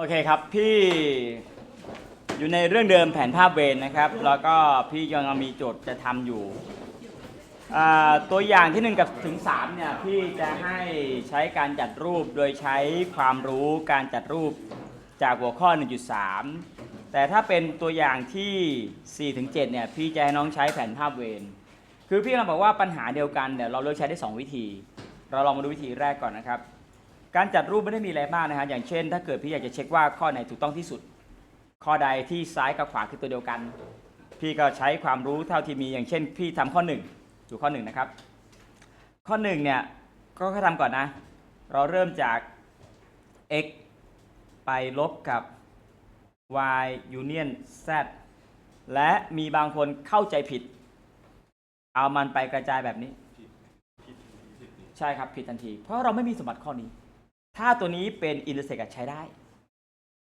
โอเคครับ พี่อยู่ในเรื่องเดิมแผนภาพเวรนะครับ แล้วก็พี่ยังมีโจทย์จะทำอยู่อ่าตัวอย่างที่1กับถึง3เนี่ยพี่จะให้ใช้การจัดรูปโดยใช้ความรู้การจัดรูปจากหัวข้อ 1.3 แต่ถ้าเป็นตัวอย่างที่4ถึง7เนี่ยพี่จะให้น้องใช้แผนภาพเวร คือพี่กำลังบอกว่าปัญหาเดียวกันเดี๋ยวเราเลือกใช้ได้ 2 วิธี เราลองมาดูวิธีแรกก่อนนะครับ การจัดรูปไม่ได้มีอะไรมากนะฮะอย่างเช่น ถ้าเกิดพี่อยากจะเช็คว่าข้อไหนถูกต้องที่สุด ข้อใดที่ซ้ายกับขวาคือตัวเดียวกัน พี่ก็ใช้ความรู้เท่าที่มีอย่างเช่น พี่ทำข้อหนึ่งดูข้อหนึ่งนะครับข้อหนึ่งเนี่ยก็ค่อยทำก่อนนะ เราเริ่มจาก x ไปลบกับ y union z และมีบางคนเข้าใจผิด เอามันไปกระจายแบบนี้ ใช่ครับ ผิดทันที เพราะเราไม่มีสมบัติข้อนี้ ถ้าตัวนี้เป็น intersect อะใช้ได้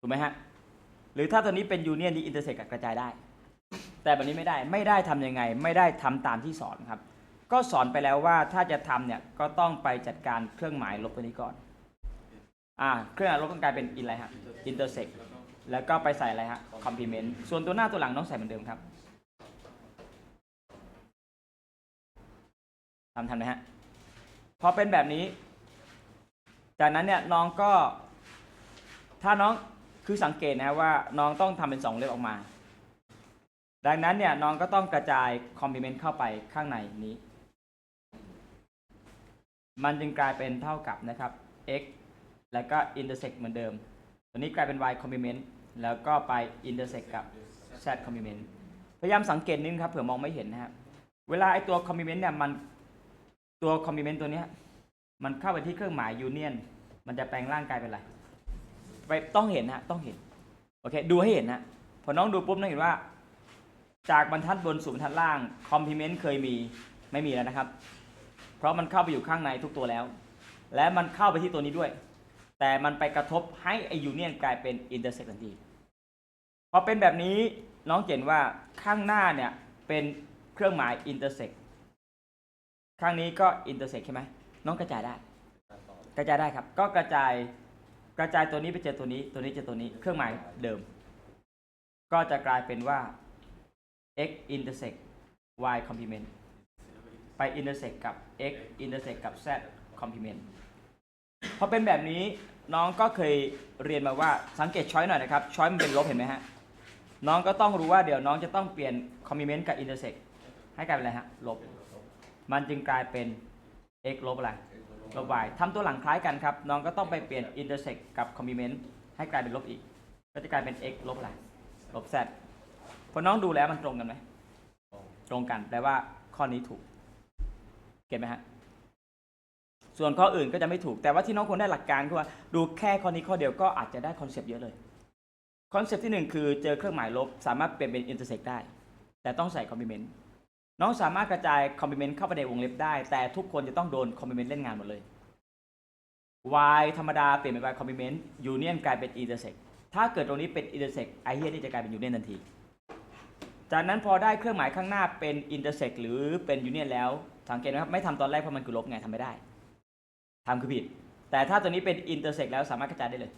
ถูกไหมฮะ หรือถ้าตัวนี้เป็น union ที่ intersect อะกระจายได้ แต่แบบนี้ไม่ได้ ไม่ได้ทำยังไง ไม่ได้ทำตามที่สอนครับ ก็สอนไปแล้วว่าถ้าจะทำเนี่ย ก็ต้องไปจัดการเครื่องหมายลบตัวนี้ก่อน อ่า เครื่องหมายลบต้องกลายเป็น in อะไรฮะ intersect แล้วก็ไปใส่อะไรฮะ complement ส่วนตัวหน้าตัวหลังต้องใส่เหมือนเดิมครับทำทันไหมฮะ พอเป็นแบบนี้ จากนั้นเนี่ยน้องก็ ถ้าน้องคือสังเกตนะว่าน้องต้องทำเป็นสองเล็บออกมา ดังนั้นเนี่ยน้องก็ต้องกระจายคอมพ l เมนต์เข้าไปข้างในนี้ มันจึงกลายเป็นเท่ากับนะครับ x แล้วก็ intersect เหมือนเดิม ตัวนี้กลายเป็น y complement แล้วก็ไป intersect กับ z complement พยายามสังเกตนิดนึงครับเผื่อมองไม่เห็นนะครับ เวลาไอตัว complement เนี่ยมันตัว complement ตัวเนี้ย มันเข้าไปที่เครื่องหมายยูเนียนมันจะแปลงร่างกายเป็นอะไรไปต้องเห็นฮะต้องเห็นโอเคดูให้เห็นนะพอน้องดูปุ๊บน้องเห็นว่า จากบรรทัดบนสู่บรรทัดล่างคอมพ l เมนต์เคยมีไม่มีแล้วนะครับ เพราะมันเข้าไปอยู่ข้างในทุกตัวแล้ว และมันเข้าไปที่ตัวนี้ด้วย แต่มันไปกระทบให้ไอยูเนียนกลายเป็นอินเตอร์เซ็กทันทีพอเป็นแบบนี้น้องเห็นว่าข้างหน้าเนี่ยเป็นเครื่องหมายอินเตอร์เซ็กข้างนี้ก็อินเตอร์เซ็กใช่ไหม น้องกระจายได้ กระจายได้ครับ ก็กระจายกระจายตัวนี้ไปเจอตัวนี้ ตัวนี้เจอตัวนี้ เครื่องหมายเดิม ก็จะกลายเป็นว่า x intersect y complement ไป intersect กับ x intersect กับ z complement พอเป็นแบบนี้น้องก็เคยเรียนมาว่าสังเกตช้อยหน่อยนะครับ ช้อยมันเป็นลบเห็นไหมฮะ น้องก็ต้องรู้ว่าเดี๋ยวน้องจะต้องเปลี่ยน complement กับ intersect ให้กลายเป็นอะไรฮะ ลบ มันจึงกลายเป็น x ลบอะไร ลบ y ทำตัวหลังคล้ายกันครับ น้องก็ต้องไปเปลี่ยน intersect กับ complement ให้กลายเป็นลบอีก ก็จะกลายเป็น x ลบอะไร ลบ z พอน้องดูแล้วมันตรงกันไหม ตรงกัน แปลว่าข้อนี้ถูก เก็ตไหมฮะ ส่วนข้ออื่นก็จะไม่ถูก แต่ว่าที่น้องควรได้หลักการคือว่าดูแค่ข้อนี้ข้อเดียวก็อาจจะได้คอนเซปต์เยอะเลย คอนเซปต์ที่หนึ่งคือเจอเครื่องหมายลบ สามารถเปลี่ยนเป็น intersect ได้ แต่ต้องใส่ complement น้องสามารถกระจาย complement เข้าไปในวงเล็บได้ แต่ทุกคนจะต้องโดน complement เล่นงานหมดเลย y ธรรมดาเปลี่ยนเป็น y complement union กลายเป็น intersect ถ้าเกิดตรงนี้เป็น intersect ไอเฮียนี่จะกลายเป็น union ทันที จากนั้นพอได้เครื่องหมายข้างหน้าเป็น intersect หรือเป็น union แล้วสังเกตนะครับไม่ทำตอนแรกเพราะมันคือลบไงทำไม่ได้ทำคือผิด แต่ถ้าตัวนี้เป็น intersect แล้วสามารถกระจายได้เลย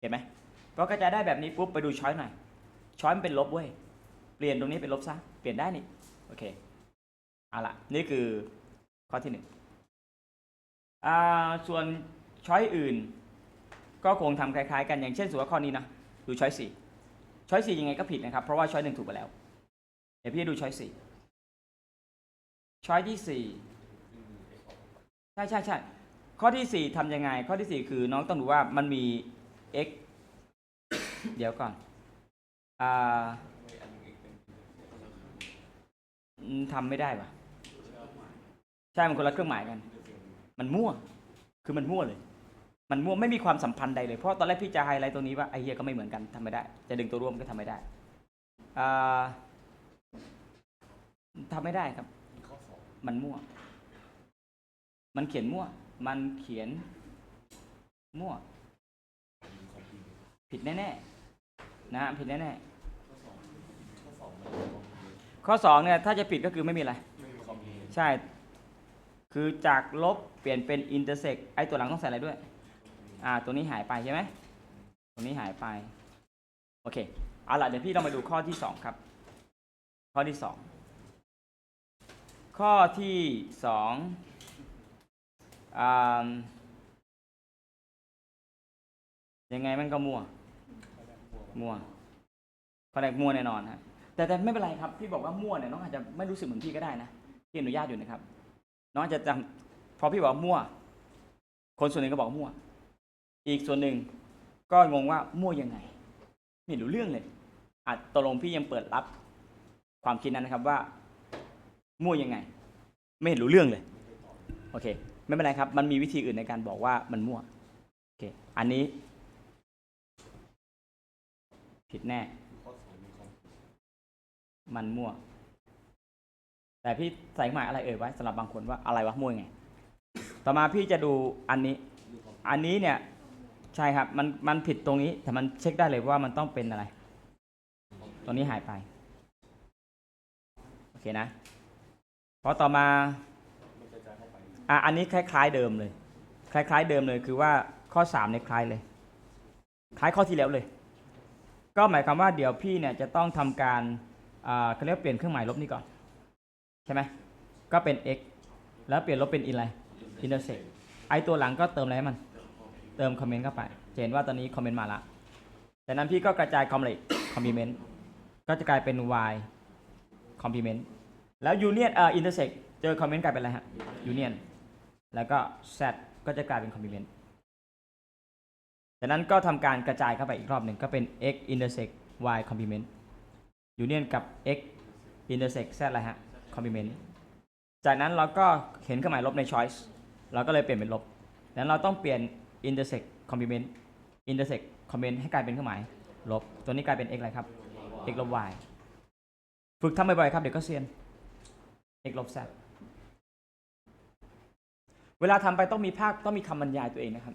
เห็นไหมพอกระจายได้แบบนี้ปุ๊บไปดูช้อยหน่อยช้อยมันเป็นลบเว้ยเปลี่ยนตรงนี้เป็นลบซะเปลี่ยนได้นี่โอเค เอาละนี่คือข้อที่หนึ่งส่วนช้อยอื่น ก็คงทำคล้ายๆ กันอย่างเช่นสมมติว่าข้อนี้นะดูช้อยสี่ช้อยสี่ยังไงก็ผิดนะครับ เพราะว่าช้อยหนึ่งถูกไปแล้ว เดี๋ยวพี่ดูช้อยสี่ช้อยที่สี่ใช่ใช่ใช่ข้อที่สี่ทำยังไง ข้อที่สี่คือน้องต้องดูว่ามันมี x เดี๋ยวก่อนอ่าทำไม่ได้ปะ ใช่มันคนละเครื่องหมายกัน มันมั่ว คือมันมั่วเลย มันมั่วไม่มีความสัมพันธ์ใดเลย เพราะตอนแรกพี่จะไฮไลท์ตรงนี้ว่าไอเฮียก็ไม่เหมือนกันทำไม่ได้ จะดึงตัวร่วมก็ทำไม่ได้อ่าทำไม่ได้ครับ มันมั่ว มันเขียนมั่ว มันเขียน มั่ว ผิดแน่ๆนะฮะผิดแน่ๆข้อสองเนี่ยถ้าจะผิดก็คือไม่มีอะไร ใช่ คือจากลบเปลี่ยนเป็น intersect ไอตัวหลังต้องใส่อะไรด้วย อ่า ตัวนี้หายไปใช่ไหมตรงนี้หายไป โอเค เอาล่ะเดี๋ยวพี่เรามาดูข้อที่สองครับ ข้อที่สอง ข้อที่สองอ่ายังไงมันก็มั่ว มั่วข้อแรกมั่วแน่นอนฮะแต่แต่ไม่เป็นไรครับ พี่บอกว่ามั่วเนี่ยน้องอาจจะไม่รู้สึกเหมือนพี่ก็ได้นะ พี่อนุญาตอยู่นะครับ น้องจะจำพอพี่บอกมั่ว คนส่วนหนึ่งก็บอกมั่ว อีกส่วนหนึ่งก็งงว่ามั่วยังไง ไม่รู้เรื่องเลยอาจตกลงพี่ยังเปิดรับความคิดนั้นนะครับว่า มั่วยังไง ไม่เห็นรู้เรื่องเลย โอเค ไม่เป็นไรครับ มันมีวิธีอื่นในการบอกว่ามันมั่วโอเค อันนี้ ผิดแน่ มันมั่ว แต่พี่ใส่หมายอะไรเอ่ยไว้สำหรับบางคนว่าอะไรวะมวยไง ต่อมาพี่จะดูอันนี้ อันนี้เนี่ยใช่ครับมันมันผิดตรงนี้ แต่มันเช็คได้เลยว่ามันต้องเป็นอะไร ตรงนี้หายไป โอเคนะพอต่อมาอะอันนี้คล้าย ๆ เดิมเลย คล้าย ๆ เดิมเลยคือว่าข้อ3เนี่ยคล้ายเลย คล้ายข้อที่แล้วเลย ก็หมายความว่าเดี๋ยวพี่เนี่ยจะต้องทำการอ่าเขาเรียกเปลี่ยนเครื่องหมายลบนี่ก่อน ใช่ไหมก็เป็น x แล้วเปลี่ยนลบเป็นอะไร intersect ไอตัวหลังก็เติมอะไรให้มัน เติมคอมเมนต์เข้าไปเห็นว่าตอนนี้คอมเมนต์มาละจากนั้นพี่ก็กระจายคอมเลตคอมพลีเมนต์ก็จะกลายเป็น y complement แล้ว union เอ่อ intersect เจอ comment กลายเป็นอะไรฮะ union แล้วก็ z ก็จะกลายเป็น complement จากนั้นก็ทำการกระจายเข้าไปอีกรอบหนึ่งก็เป็น x intersect y complement union กับ x intersect z อะไรฮะ complement จากนั้นเราก็เห็นเครื่องหมายลบใน choice เราก็เลยเปลี่ยนเป็นลบดังนั้นเราต้องเปลี่ยน intersect complement intersect comment ให้กลายเป็นเครื่องหมายลบ ตัวนี้กลายเป็น x อะไรครับ x ลบ y ฝึกทำบ่อยๆครับเดี๋ยวก็เซียน x ลบ z เวลาทำไปต้องมีภาคต้องมีคำบรรยายตัวเองนะครับ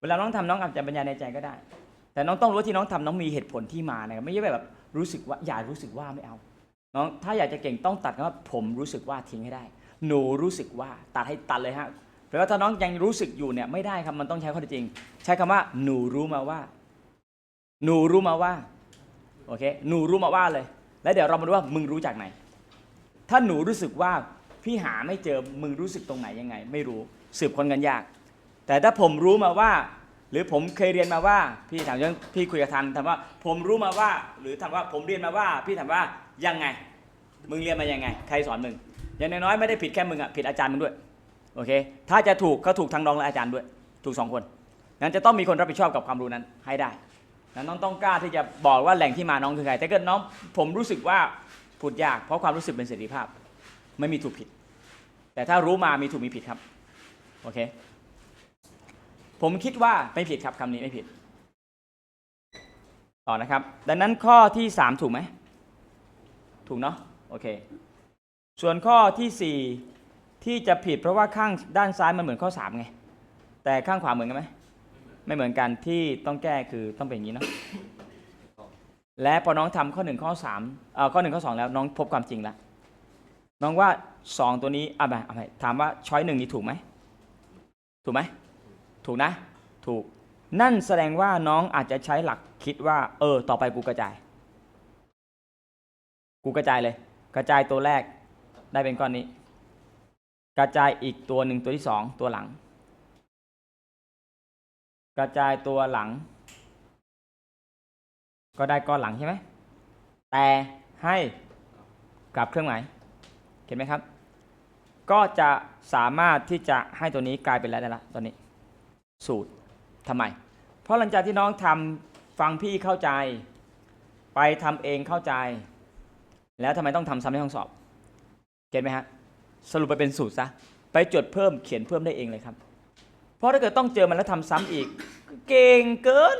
เวลาน้องทำน้องอาจจะบรรยายในใจก็ได้ แต่น้องต้องรู้ที่น้องทำน้องมีเหตุผลที่มานะครับไม่ใช่แบบรู้สึกว่าอยากรู้สึกว่าไม่เอา น้องถ้าอยากจะเก่งต้องตัดคำว่าผมรู้สึกว่าทิ้งให้ได้ หนูรู้สึกว่าตัดให้ตัดเลยฮะเพราะว่าถ้าน้องยังรู้สึกอยู่เนี่ยไม่ได้ครับมันต้องใช้ข้อเท็จจริง ใช้คำว่า หนูรู้มาว่า หนูรู้มาว่าโอเคหนูรู้มาว่าเลย แล้วเดี๋ยวเรามาดูว่ามึงรู้จากไหน ถ้าหนูรู้สึกว่าพี่หาไม่เจอมึงรู้สึกตรงไหนยังไง ไม่รู้สืบคนกันยาก แต่ถ้าผมรู้มาว่า หรือผมเคยเรียนมาว่าพี่ถามเรื่องพี่คุยกับทันถามว่าผมรู้มาว่า หรือถามว่าผมเรียนมาว่า พี่ถามว่ายังไง มึงเรียนมายังไง ใครสอนมึงอย่างน้อยๆไม่ได้ผิดแค่มึงอะผิดอาจารย์มึงด้วยโอเค ถ้าจะถูกก็ถูกทั้งน้องและอาจารย์ด้วย ถูกสองคนงั้นจะต้องมีคนรับผิดชอบกับความรู้นั้นให้ได้นั้นน้องต้องกล้าที่จะบอกว่าแหล่งที่มาน้องคือใครแต่เกิดน้องผมรู้สึกว่าพูดยากเพราะความรู้สึกเป็นเสรีภาพ ไม่มีถูกผิด แต่ถ้ารู้มามีถูกมีผิดครับ โอเค ผมคิดว่าไม่ผิดครับคำนี้ไม่ผิด ต่อนะครับ ดังนั้นข้อที่ 3 ถูกไหม ถูกเนาะโอเค ส่วนข้อทีสี่ 4 ที่จะผิดเพราะว่าข้างด้านซ้ายมันเหมือนข้อ 3 ไง แต่ข้างขวาเหมือนกันไหมไม่เหมือนกันที่ต้องแก้คือต้องเป็นอย่างนี้เนาะและพอน้องทำข้อหนึ่งข้อสามเอ่อข้อหนึ่งข้อสองแล้วน้องพบความจริงแล้วน้องว่าสองตัวนี้อะไปอะไปถามว่าช้อยหนึ่งนี้ถูกไหมถูกไหม ถูกนะ ถูก นั่นแสดงว่าน้องอาจจะใช้หลักคิดว่า เออ ต่อไปกูกระจาย กูกระจายเลย กระจายตัวแรกได้เป็นก้อนนี้ กระจายอีกตัวหนึ่งตัวที่สองตัวหลัง กระจายตัวหลัง ก็ได้ก้อนหลังใช่ไหมแต่ให้กลับเครื่องหมายเห็นไหมครับ ก็จะสามารถที่จะให้ตัวนี้กลายเป็นอะไรได้ละตัวนี้ สูตรทำไม เพราะหลังจากที่น้องทำฟังพี่เข้าใจ ไปทำเองเข้าใจ แล้วทำไมต้องทำซ้ำในห้องสอบ เก็ตไหมฮะสรุปไปเป็นสูตรซะไปจดเพิ่มเขียนเพิ่มได้เองเลยครับ เพราะถ้าเกิดต้องเจอมันแล้วทำซ้ำอีก เก่งเกิน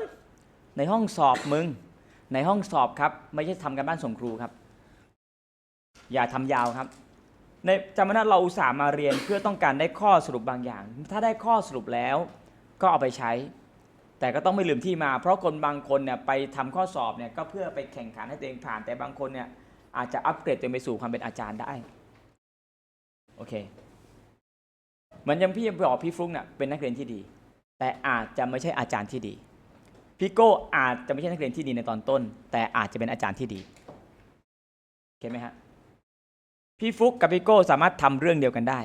ในห้องสอบมึง ในห้องสอบครับ ไม่ใช่ทำกันบ้านส่งครูครับ อย่าทำยาวครับ ในจำไว้นะเราอุตส่าห์มาเรียนเพื่อต้องการได้ข้อสรุปบางอย่าง ถ้าได้ข้อสรุปแล้ว ก็เอาไปใช้ แต่ก็ต้องไม่ลืมที่มา เพราะคนบางคนเนี่ยไปทำข้อสอบเนี่ยก็เพื่อไปแข่งขันให้ตัวเองผ่าน แต่บางคนเนี่ยอาจจะอัปเกรดตัวเองไปสู่ความเป็นอาจารย์ได้โอเคเหมือนอยังพี่บอกพี่ฟลุ๊กเนี่ยเป็นนักเรียนที่ดี แต่อาจจะไม่ใช่อาจารย์ที่ดีพี่โก้อาจจะไม่ใช่นักเรียนที่ดีในตอนต้น แต่อาจจะเป็นอาจารย์ที่ดีเห็นไหมฮะพี่ฟุกกับพี่โก้สามารถทำเรื่องเดียวกันได้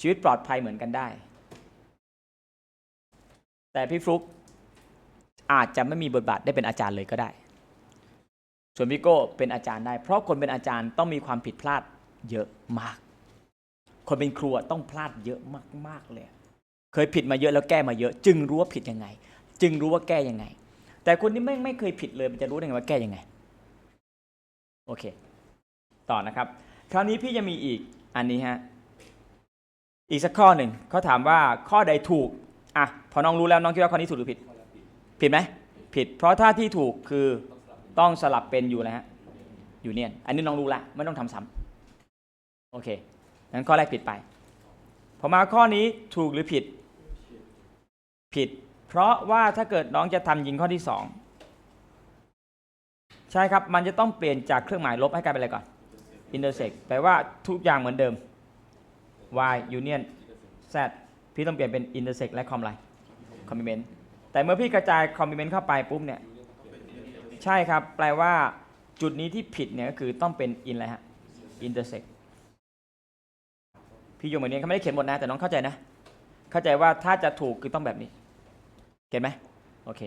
ชีวิตปลอดภัยเหมือนกันได้ แต่พี่ฟลุกอาจจะไม่มีบทบาทได้เป็นอาจารย์เลยก็ได้ ส่วนพี่โก้เป็นอาจารย์ได้ เพราะคนเป็นอาจารย์ต้องมีความผิดพลาดเยอะมาก คนเป็นครูต้องพลาดเยอะมากๆเลย เคยผิดมาเยอะแล้วแก้มาเยอะ จึงรู้ว่าผิดยังไง จึงรู้ว่าแก้ยังไง แต่คนที่ไม่ไม่เคยผิดเลยมันจะรู้ได้ไงว่าแก้ยังไง โอเค ต่อนะครับ คราวนี้พี่จะมีอีกอันนี้ฮะ อีกสักข้อหนึ่งเขาถามว่าข้อใดถูก อะพอน้องรู้แล้วน้องคิดว่าข้อนี้ถูกหรือผิด ผิดไหมผิด เพราะถ้าที่ถูกคือต้องสลับเป็นอยู่นะฮะอยู่เนี่ยอันนี้น้องรู้ละไม่ต้องทำซ้ำโอเคงั้นข้อแรกผิดไปพอมาข้อนี้ถูกหรือผิด ผิด เพราะว่าถ้าเกิดน้องจะทำยิงข้อที่สองใช่ครับมันจะต้องเปลี่ยนจากเครื่องหมายลบให้กลายเป็นอะไรก่อน intersect แปลว่าทุกอย่างเหมือนเดิม y union z พี่ต้องเปลี่ยนเป็น intersect และ com อะไร complement แต่เมื่อพี่กระจาย complement เข้าไปปุ๊บเนี่ย ใช่ครับ แปลว่าจุดนี้ที่ผิดเนี่ยก็คือต้องเป็น in อะไรฮะ intersect พี่โยมเหมือนเนี้เขาไม่ได้เขียนหมดนะ แต่น้องเข้าใจนะ เข้าใจว่าถ้าจะถูกคือต้องแบบนี้เห็นไหมโอเค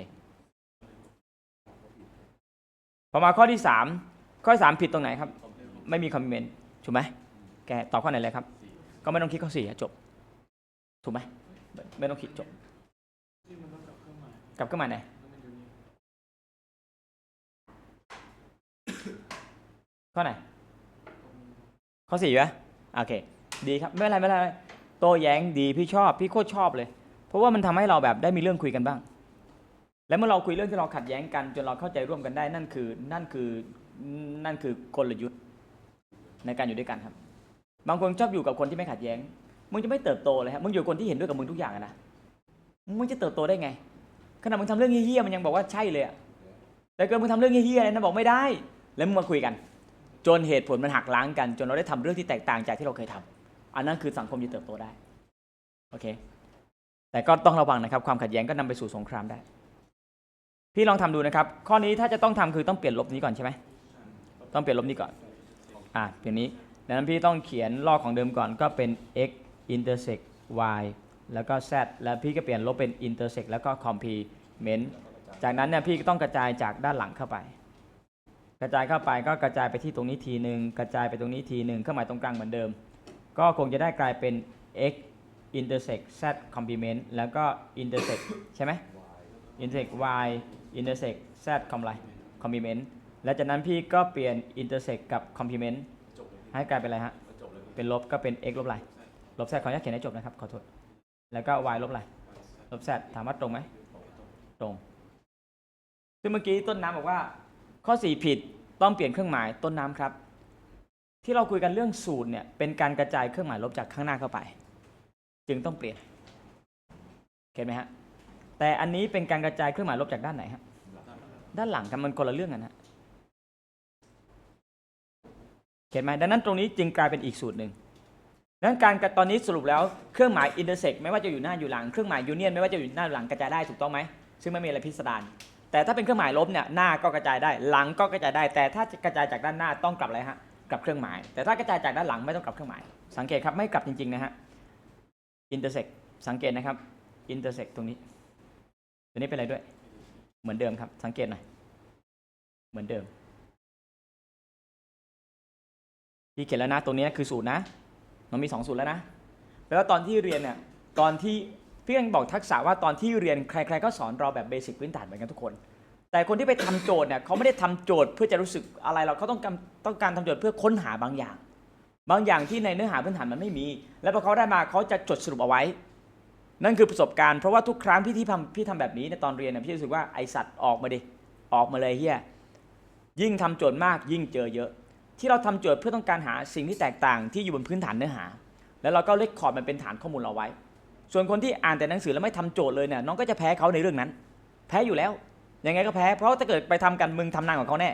พอมาข้อที่ 3 ข้อที่3ผิดตรงไหนครับ ไม่มีคอมเมนต์ถูกไหมแกตอบข้อไหนเลยครับ ก็ไม่ต้องคิดข้อสี่จบ ถูกไหมไม่ต้องคิดจบกลับเครื่องหมายไหนข้อไหน ข้อสี่อยู่ไหมโอเค ดีครับ ไม่เป็นไรไม่เป็นไรโตแย้งดีพี่ชอบ พี่โคตรชอบเลย เพราะว่ามันทำให้เราแบบได้มีเรื่องคุยกันบ้าง และเมื่อเราคุยเรื่องที่เราขัดแย้งกัน จนเราเข้าใจร่วมกันได้นั่นคือนั่นคือนั่นคือกลยุทธ์ในการอยู่ด้วยกันครับ บางคนชอบอยู่กับคนที่ไม่ขัดแย้ง มึงจะไม่เติบโตเลยครับมึงอยู่คนที่เห็นด้วยกับมึงทุกอย่างนะมึงจะเติบโตได้ไงขณะมึงทำเรื่องเฮี้ยๆมันยังบอกว่าใช่เลยอะแต่เกิดมึงทำเรื่องเฮี้ยๆอะไรนะบอกไม่ได้ แล้วมึงมาคุยกัน จนเหตุผลมันหักล้างกัน จนเราได้ทำเรื่องที่แตกต่างจากที่เราเคยทำอันนั้นคือสังคมจะเติบโตได้โอเค แต่ก็ต้องระวังนะครับ ความขัดแย้งก็นำไปสู่สงครามได้ พี่ลองทำดูนะครับ ข้อนี้ถ้าจะต้องทำคือต้องเปลี่ยนลบนี้ก่อนใช่ไหมต้องเปลี่ยนลบนี้ก่อน อะเปลี่ยนนี้ดังนั้นพี่ต้องเขียนลอกของเดิมก่อนก็เป็น x intersect y แล้วก็ z แล้วพี่ก็เปลี่ยนลบเป็น intersect แล้วก็ complement จากนั้นเนี่ยพี่ก็ต้องกระจายจากด้านหลังเข้าไป กระจายเข้าไปก็กระจายไปที่ตรงนี้ทีหนึ่งกระจายไปตรงนี้ทีหนึ่งเครื่องหมายตรงกลางเหมือนเดิม ก็คงจะได้กลายเป็น x intersect z complement แล้วก็ intersect ใช่ไหม intersect y intersect z com อะไร complement แล้วจากนั้นพี่ก็เปลี่ยน intersect กับ complement ให้กลายเป็นอะไรฮะ เป็นลบก็เป็น x ลบอะไร ลบ z ขออนุญาตเขียนให้จบนะครับ ขอโทษ แล้วก็ y ลบอะไร ลบ z ถามว่าตรงไหม ตรง ซึ่งเมื่อกี้ต้นน้ำบอกว่า ข้อ 4 ผิด ต้องเปลี่ยนเครื่องหมาย ต้นน้ำครับ ที่เราคุยกันเรื่องสูตรเนี่ย เป็นการกระจายเครื่องหมายลบจากข้างหน้าเข้าไป จึงต้องเปลี่ยน เห็นไหมฮะ แต่อันนี้เป็นการกระจายเครื่องหมายลบจากด้านไหนฮะ ด้านหลังกันมันคนละเรื่องกันฮะเห็นไหมดังนั้นตรงนี้จึงกลายเป็นอีกสูตรหนึ่ง ดังนั้นการตอนนี้สรุปแล้วเครื่องหมาย intersect ไม่ว่าจะอยู่หน้าอยู่หลังเครื่องหมาย union ไม่ว่าจะอยู่หน้าหรือหลังกระจายได้ถูกต้องไหมซึ่งไม่มีอะไรพิสดารแต่ถ้าเป็นเครื่องหมายลบเนี่ยหน้าก็กระจายได้หลังก็กระจายได้ แต่ถ้ากระจายจากด้านหน้าต้องกลับอะไรฮะกลับเครื่องหมาย แต่ถ้ากระจายจากด้านหลังไม่ต้องกลับเครื่องหมาย สังเกตครับไม่กลับจริงๆนะฮะ intersect สังเกตนะครับ intersect ตรงนี้ตัวนี้เป็นอะไรด้วย เหมือนเดิมครับ สังเกตหน่อยเหมือนเดิมพี่เขียนแล้วนะตรงนี้คือสูตรนะ มันมี2สูตรแล้วนะแปลว่าตอนที่เรียนเนี่ยตอนที่พี่ยังบอกทักษะว่าตอนที่เรียนใคร ๆ ก็สอนเราแบบเบสิกพื้นฐานเหมือนกันทุกคน แต่คนที่ไปทำโจทย์เนี่ยเขาไม่ได้ทำโจทย์เพื่อจะรู้สึกอะไรเราเขาต้องการต้องการทำโจทย์เพื่อค้นหาบางอย่าง บางอย่างที่ในเนื้อหาพื้นฐานมันไม่มี แล้วพอเขาได้มาเขาจะจดสรุปเอาไว้ นั่นคือประสบการณ์เพราะว่าทุกครั้งพี่ที่ทำพี่ทำแบบนี้ในตอนเรียนเนี่ยพี่รู้สึกว่าไอสัตว์ออกมาดิออกมาเลยเฮียยิ่งทำโจทย์มากยิ่งเจอเยอะ ที่เราทำโจทย์เพื่อต้องการหาสิ่งที่แตกต่างที่อยู่บนพื้นฐานเนื้อหา แล้วเราก็เลคคอร์ดมันเป็นฐานข้อมูลเราไว้ ส่วนคนที่อ่านแต่หนังสือแล้วไม่ทำโจทย์เลยเนี่ยน้องก็จะแพ้เขาในเรื่องนั้น แพ้อยู่แล้วยังไงก็แพ้เพราะถ้าเกิดไปทำกันมึงทำนานกว่าเขาแน่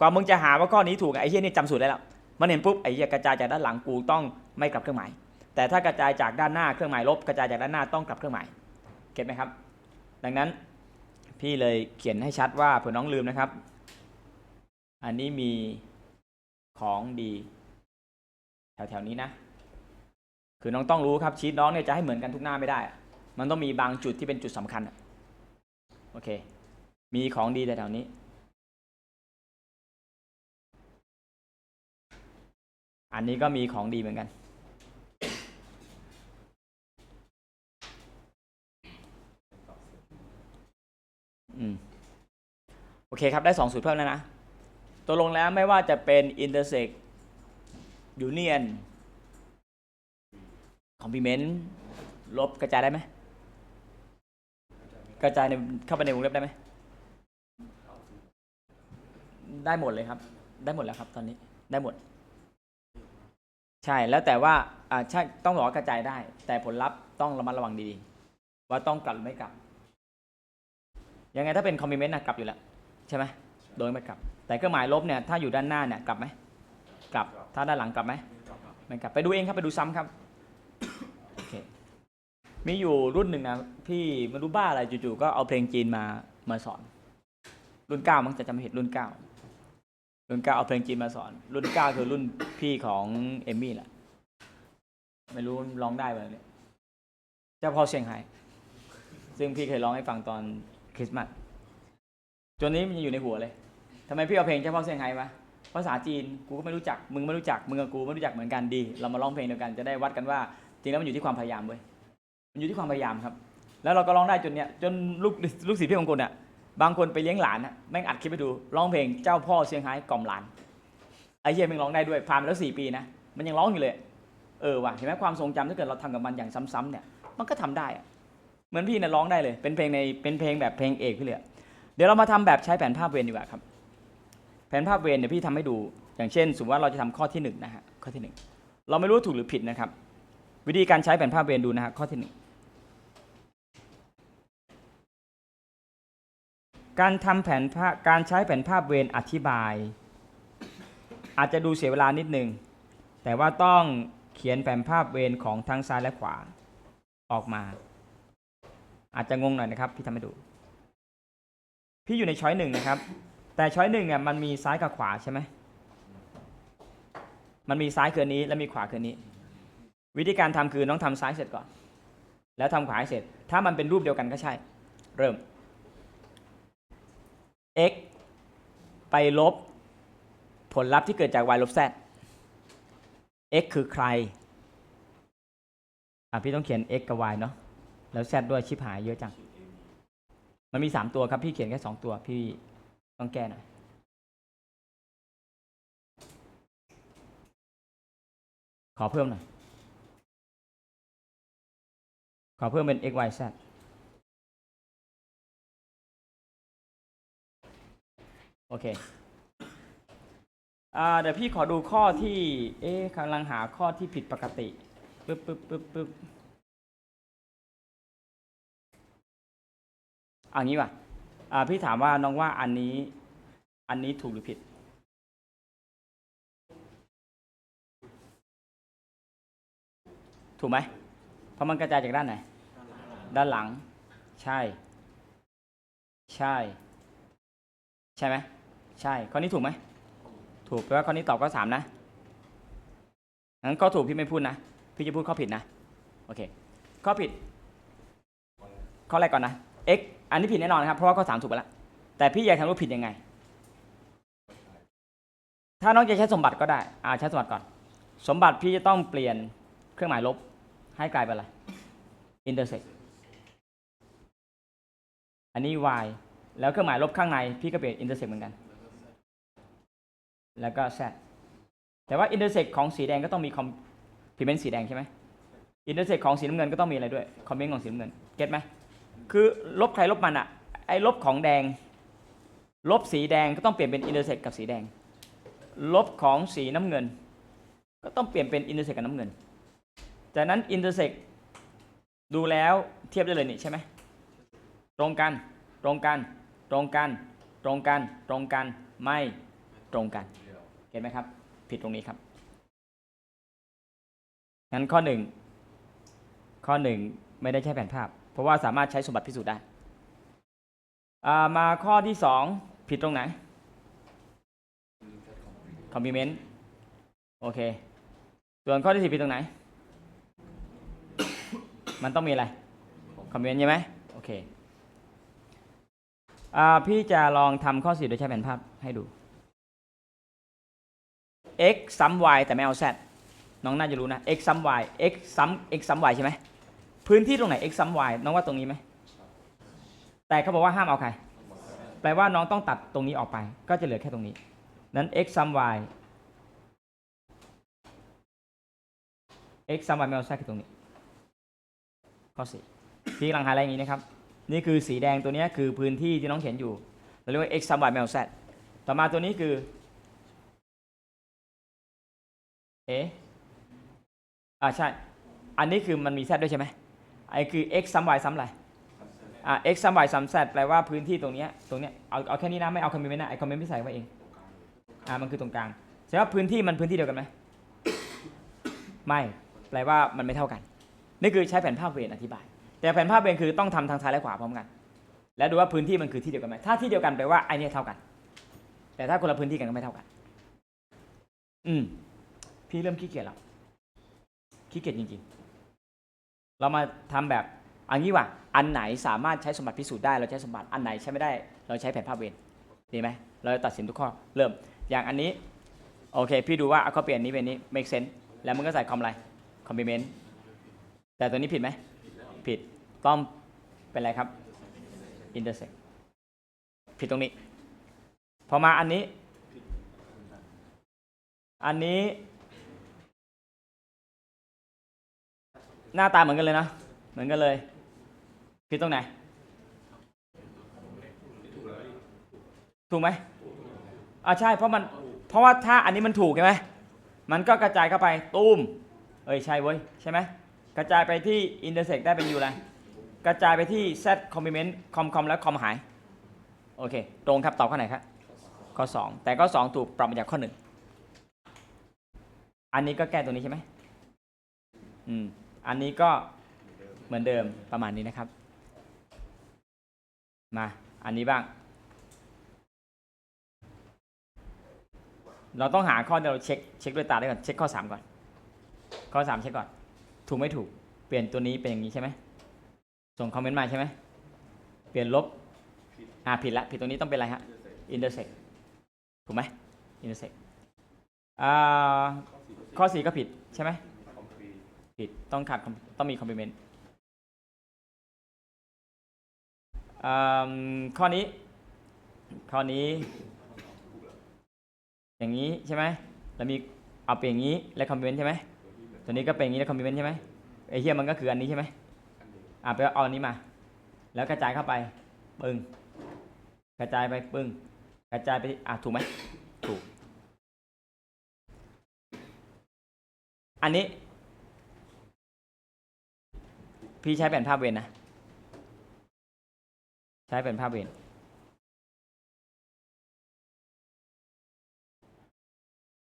กว่ามึงจะหาว่าข้อนี้ถูกไอ้เหี้ยนี่จำสูตรได้แล้วมันเห็นปุ๊บไอ้เหี้ยกระจายจากด้านหลังกูต้องไม่กลับเครื่องหมาย แต่ถ้ากระจายจากด้านหน้าเครื่องหมายลบกระจายจากด้านหน้าต้องกลับเครื่องหมายเก็ตไหมครับ ดังนั้นพี่พี่เลยเขียนให้ชัดว่าเผื่อน้องลืมนะครับ อันนี้มี ของดีแถวๆนี้นะ คือน้องต้องรู้ครับชีตน้องเนี่ยจะให้เหมือนกันทุกหน้าไม่ได้ มันต้องมีบางจุดที่เป็นจุดสำคัญโอเค มีของดีแถวๆนี้ อันนี้ก็มีของดีเหมือนกันอืมโอเคครับ ได้สองสูตรเพิ่มแล้วนะ ตกลงแล้วไม่ว่าจะเป็น intersect union complement ลบกระจายได้ไหม กระจายในเข้าไปในวงเล็บได้ไหม ได้หมดเลยครับ ได้หมดแล้วครับตอนนี้ได้หมด ใช่แล้วแต่ว่าอ่าใช่ต้องบอกว่ากระจายได้ แต่ผลลัพธ์ต้องระมัดระวังดีๆว่าต้องกลับหรือไม่กลับ ยังไงถ้าเป็นคอมมิเมนต์นะกลับอยู่แล้ว ใช่ไหมโดยไม่กลับ แต่เครื่องหมายลบเนี่ยถ้าอยู่ด้านหน้าเนี่ยกลับไหมกลับถ้าด้านหลังกลับไหมไม่กลับไปดูเองครับไปดูซ้ำครับโอเคมีอยู่รุ่นหนึ่งนะพี่ไม่รู้บ้าอะไรจู่ๆก็เอาเพลงจีนมามาสอน รุ่นเก้ามั้งจะจำไม่ผิดรุ่นเก้ารุ่นเก้าเอาเพลงจีนมาสอน รุ่นเก้าคือรุ่นพี่ของเอมมี่แหละไม่รู้ร้องได้ไหมเนี่ยเจ้าพ่อเชียงไฮ้ซึ่งพี่เคยร้องให้ฟังตอนคริสต์มาสจนนี้มันยังอยู่ในหัวเลย ทำไมพี่เอาเพลงเจ้าพ่อเชียงไฮ้มาภาษาจีนกูก็ไม่รู้จัก มึงไม่รู้จัก มึงกับกูไม่รู้จักเหมือนกันดี เรามาร้องเพลงเดียวกันจะได้วัดกันว่า จริงแล้วมันอยู่ที่ความพยายามเว้ย มันอยู่ที่ความพยายามครับ แล้วเราก็ร้องได้จนเนี้ยจนลูกลูกศิษย์พี่ของคนอะบางคนไปเลี้ยงหลานนะแม่งอัดคลิปไปดูร้องเพลงเจ้าพ่อเชียงไฮ้กล่อมหลานไอ้เหี้ยแม่งร้องได้ด้วยผ่านมาแล้วสี่ปีนะมันยังร้องอยู่เลยเออว่ะเห็นไหมความทรงจำถ้าเกิดเราทำกับมันอย่างซ้ำๆเนี่ยมันก็ทำได้อะเหมือนพี่เนี่ยร้องได้เลย เป็นเพลงในเป็นเพลงแบบเพลงเอกพี่เลยอเดี๋ยวเรามาทำแบบใช้แผนภาพเวรดีกว่าครับ ผนภาพเวรเนี่ยพี่ทำให้ดู อย่างเช่น สมมติว่าเราจะทำข้อที่หนึ่งนะฮะข้อที่หนึ่งเราไม่รู้ถูกหรือผิดนะครับ วิธีการใช้แผนภาพเวรดูนะฮะข้อที่หนึ่งการทำแผนภาพการใช้แผนภาพเวรอธิบาย อาจจะดูเสียเวลานิดนึง แต่ว่าต้องเขียนแผนภาพเวรของทั้งซ้ายและขวาออกมา อาจจะงงหน่อยนะครับพี่ทำให้ดู พี่อยู่ในช้อยหนึ่งนะครับ แต่ช้อยหนึ่งเนี่ยมันมีซ้ายกับขวาใช่ไหมมันมีซ้ายคืออนนี้และมีขวาคืออนนี้ วิธีการทำคือน้องทำซ้ายเสร็จก่อน แล้วทำขวาให้เสร็จ ถ้ามันเป็นรูปเดียวกันก็ใช่ เริ่ม x ไปลบผลลัพธ์ที่เกิดจาก y ลบ z x คือใคร อะพี่ต้องเขียน x กับ y เนาะ แล้ว z ด้วยชิบหายเยอะจัง มันมี 3 ตัวครับ พี่เขียนแค่ 2 ตัวพี่ ต้องแก้หน่อยขอเพิ่มหน่อย ขอเพิ่มเป็น x y z โอเคอ่าเดี๋ยวพี่ขอดูข้อที่ เอ๊ะกำลังหาข้อที่ผิดปกติ ปึ๊บปึ๊บปึ๊บปึ๊บเอันนี้ว่ะ พี่ถามว่าน้องว่าอันนี้ อันนี้ถูกหรือผิด ถูกไหมเพราะมันกระจายจากด้านไหน ด้านหลัง ใช่ ใช่ ใช่ไหมใช่ ข้อนี้ถูกไหม ถูกแปลว่าข้อนี้ตอบข้อสามนะงั้นข้อถูกพี่ไม่พูดนะ พี่จะพูดข้อผิดนะ โอเค ข้อผิด ข้อแรกก่อนนะ x อันนี้ผิดแน่นอนนะครับ เพราะว่าข้อสามถูกไปแล้ว แต่พี่อยากทำรูปผิดยังไง ถ้าน้องจะใช้สมบัติก็ได้อ่าใช้สมบัติก่อน สมบัติพี่จะต้องเปลี่ยนเครื่องหมายลบ ให้กลายเป็นอะไร intersect อันนี้ y แล้วเครื่องหมายลบข้างในพี่ก็เปลี่ยน intersect เหมือนกัน แล้วก็ z แต่ว่า intersect ของสีแดงก็ต้องมี complement สีแดงใช่ไหม intersect ของสีน้ำเงินก็ต้องมีอะไรด้วย complement ของสีน้ำเงิน เก็ตไหม คือลบใครลบมันอะไอ้ลบของแดง ลบสีแดงก็ต้องเปลี่ยนเป็น intersect กับสีแดง ลบของสีน้ำเงิน ก็ต้องเปลี่ยนเป็น intersect กับน้ำเงิน จากนั้น intersect ดูแล้วเทียบได้เลยนี่ใช่ไหมตรงกัน ตรงกัน ตรงกัน ตรงกัน ตรงกัน ไม่ตรงกัน เห็นไหมครับ ผิดตรงนี้ครับ งั้นข้อหนึ่ง ข้อหนึ่งไม่ได้ใช้แผนภาพ เพราะว่าสามารถใช้สมบัติพิสูจน์ได้ามาข้อที่สองผิดตรงไหน complement โอเค ส่วนข้อที่สี่ผิดตรงไหน มันต้องมีอะไร complement ใช่ไหมโอเคอ่าพี่จะลองทำข้อสี่โดยใช้แผนภาพให้ดู x ซ้ำ y แต่ไม่เอา z น้องน่าจะรู้นะ x ซ้ำ y x ซ้ำ x ซ้ำ y ใช่ไหม พื้นที่ตรงไหน x ซ้ำ y น้องว่าตรงนี้ไหม แต่เขาบอกว่าห้ามเอาใคร แปลว่าน้องต้องตัดตรงนี้ออกไป ก็จะเหลือแค่ตรงนี้ นั้น x ซ้ำ y x ซ้ำ y ไม่เอา z คือตรงนี้ ข้อสี่พี่กำลังหาอะไรอย่างนี้นะครับ นี่คือสีแดงตัวนี้คือพื้นที่ที่น้องเขียนอยู่ เราเรียกว่า x ซ้ำ y ไม่เอา z ต่อมาตัวนี้คือเอ๊ะอ่าใช่ อันนี้คือมันมี z ด้วยใช่ไหม ไอ้คือ x ซ้ำ y ซ้ำอะไรอ่า x ซ้ำ y ซ้ำ z แปลว่าพื้นที่ตรงเนี้ยตรงเนี้ยเอาเอาแค่นี้นะไม่เอาคอมเมนต์นะไอ้คอมเมนต์พี่ใส่ไว้เองอ่ามันคือตรงกลางแสดงว่าพื้นที่มันพื้นที่เดียวกันไหมไม่แปลว่ามันไม่เท่ากัน นี่คือใช้แผนภาพเวรอธิบาย แต่แผนภาพเวรคือต้องทำทางซ้ายและขวาพร้อมกัน แล้วดูว่าพื้นที่มันคือที่เดียวกันไหมถ้าที่เดียวกันแปลว่าไอเนี้ยเท่ากัน แต่ถ้าคนละพื้นที่กันก็ไม่เท่ากัน อืมพี่เริ่มขี้เกียจแล้วขี้เกียจจริงๆ เรามาทำแบบอันนี้ว่าอันไหนสามารถใช้สมบัติพิสูจน์ได้เราใช้สมบัติอันไหนใช้ไม่ได้ เราใช้แผนภาพเวรดีไหมเราจะตัดสินทุกข้อเริ่มอย่างอันนี้โอเค พี่ดูว่าเอาเขาเปลี่ยนนี้เป็นนี้ make sense แล้วมันก็ใส่คอมอะไร complement แต่ตัวนี้ผิดไหมผิดต้องเป็นอะไรครับ intersect ผิดตรงนี้ พอมาอันนี้ อันนี้ หน้าตาเหมือนกันเลยนะ เหมือนกันเลย ผิดตรงไหน ถูกไหมอ่าใช่ เพราะมัน เพราะว่าถ้าอันนี้มันถูกใช่ไหม มันก็กระจายเข้าไปตูมเอ้ย ใช่เว้ย ใช่ไหม กระจายไปที่ intersect ได้เป็น u อะไร กระจายไปที่ z complement com com แล้ว com หาย โอเค ตรงครับตอบข้อไหนครับ ข้อ 2 แต่ข้อ 2 ถูกปรับมาจากข้อ 1 อันนี้ก็แก้ตัวนี้ใช่ไหมอืม อันนี้ก็เหมือนเดิมประมาณนี้นะครับ มาอันนี้บ้าง เราต้องหาข้อที่เราเช็คเช็คด้วยตาได้ก่อนเช็คข้อ 3 ก่อน ข้อ 3 เช็คก่อน ถูกไม่ถูก เปลี่ยนตัวนี้เป็นอย่างนี้ใช่ไหมส่งคอมเมนต์มาใช่ไหมเปลี่ยนลบอ่าผิดละผิดตรงนี้ต้องเป็นอะไรฮะ intersect ถูกไหม intersect อ่าข้อ 4 ก็ผิดใช่ไหม ผิดต้องขาดต้องมี complement อ่าข้อนี้ ข้อนี้ อย่างนี้ใช่ไหมแล้วมีเอาเป็นอย่างนี้และ complement ใช่ไหมตัวนี้ก็เป็นอย่างนี้และ complement ใช่ไหมไอเหี้ยมันก็คืออันนี้ใช่ไหมอะไปเอาอันนี้มา แล้วกระจายเข้าไปปึ้งกระจายไปปึ้งกระจายไปอะถูกไหมถูก อันนี้ พี่ใช้แผ่นภาพเวนนะ ใช้แผ่นภาพเวน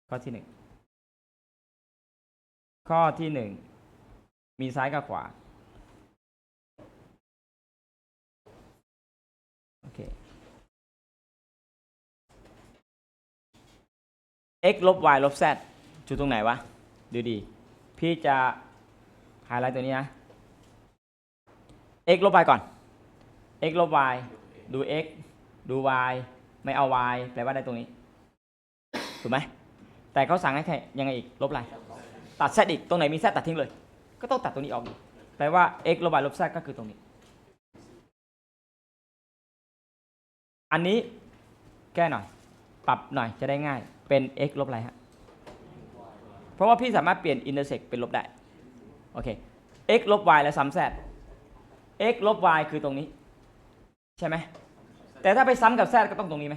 ข้อที่หนึ่งข้อที่หนึ่งมีซ้ายกับขวา โอเค x ลบ y ลบ z จุดตรงไหนวะ ดูดี พี่จะไฮไลท์ตัวนี้นะ x ลบ y ก่อน x ลบ y ดู x ดู y ไม่เอา y แปลว่าได้ตรงนี้ ถูกไหม แต่เขาสั่งให้แค่ยังไงอีก ลบอะไร ตัด z อีก ตรงไหนมี z ตัดทิ้งเลย ก็ต้องตัดตรงนี้ออกแปลว่า x ลบ y ลบ z ก็คือตรงนี้ อันนี้แก้หน่อย ปรับหน่อยจะได้ง่าย เป็น x ลบอะไรฮะ เพราะว่าพี่สามารถเปลี่ยน intersect เป็นลบได้ โอเค x ลบ y แล้วซ้ำ z x ลบ y คือตรงนี้ ใช่ไหม แต่ถ้าไปซ้ำกับ z ก็ต้องตรงนี้ไหม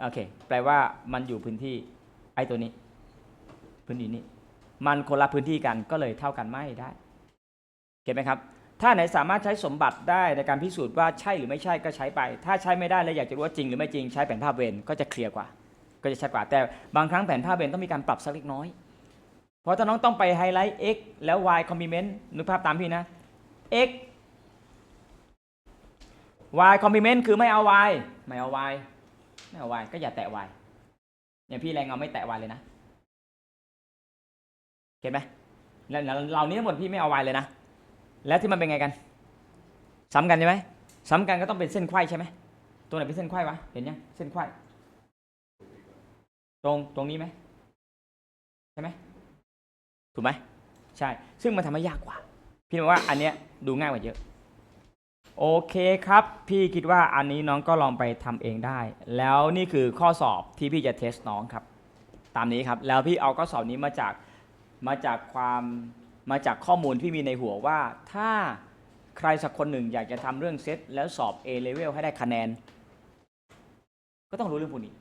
โอเค แปลว่ามันอยู่พื้นที่ไอ้ตัวนี้ พื้นที่นี้ มันคนละพื้นที่กันก็เลยเท่ากันไม่ได้เก็ตไหมครับ ถ้าไหนสามารถใช้สมบัติได้ในการพิสูจน์ว่าใช่หรือไม่ใช่ก็ใช้ไป ถ้าใช้ไม่ได้แล้วอยากจะรู้ว่าจริงหรือไม่จริงใช้แผนภาพเวนก็จะเคลียร์กว่า ก็จะชัดกว่า แต่บางครั้งแผนภาพเวนต้องมีการปรับสักเล็กน้อย เพราะถ้าน้องต้องไปไฮไลท์ x แล้ว y complement นึกภาพตามพี่นะ x y complement คือไม่เอา y ไม่เอา y ไม่เอา y ก็อย่าแตะ y เนี่ยพี่แรงเงาไม่แตะ y เลยนะเก็ตไหมแล้วแล้วเรานี้ทั้งหมดพี่ไม่เอา y เลยนะ แล้วที่มันเป็นไงกัน ซ้ำกันใช่ไหมซ้ำกันก็ต้องเป็นเส้นไขว้ใช่ไหมตัวไหนเป็นเส้นไขว้วะเห็นยังเส้นไขว้ตรงตรงนี้ไหมใช่ไหมถูกไหมใช่ ซึ่งมันทำให้ยากกว่า พี่บอกว่าอันเนี้ยดูง่ายกว่าเยอะ โอเคครับ พี่คิดว่าอันนี้น้องก็ลองไปทำเองได้ แล้วนี่คือข้อสอบที่พี่จะเทสน้องครับ ตามนี้ครับ แล้วพี่เอาข้อสอบนี้มาจากมาจากความมาจากข้อมูลที่มีในหัวว่า ถ้าใครสักคนหนึ่งอยากจะทำเรื่องเซตแล้วสอบ A level ให้ได้คะแนน ก็ต้องรู้เรื่องพวกนี้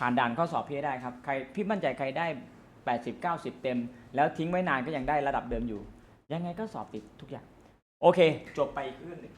ผ่านด่านข้อสอบพี่ให้ได้ครับ ใครพี่มั่นใจใครได้ 80 90 เต็ม แล้วทิ้งไว้นานก็ยังได้ระดับเดิมอยู่ ยังไงก็สอบติดทุกอย่าง โอเค จบไปอีกเรื่องหนึ่ง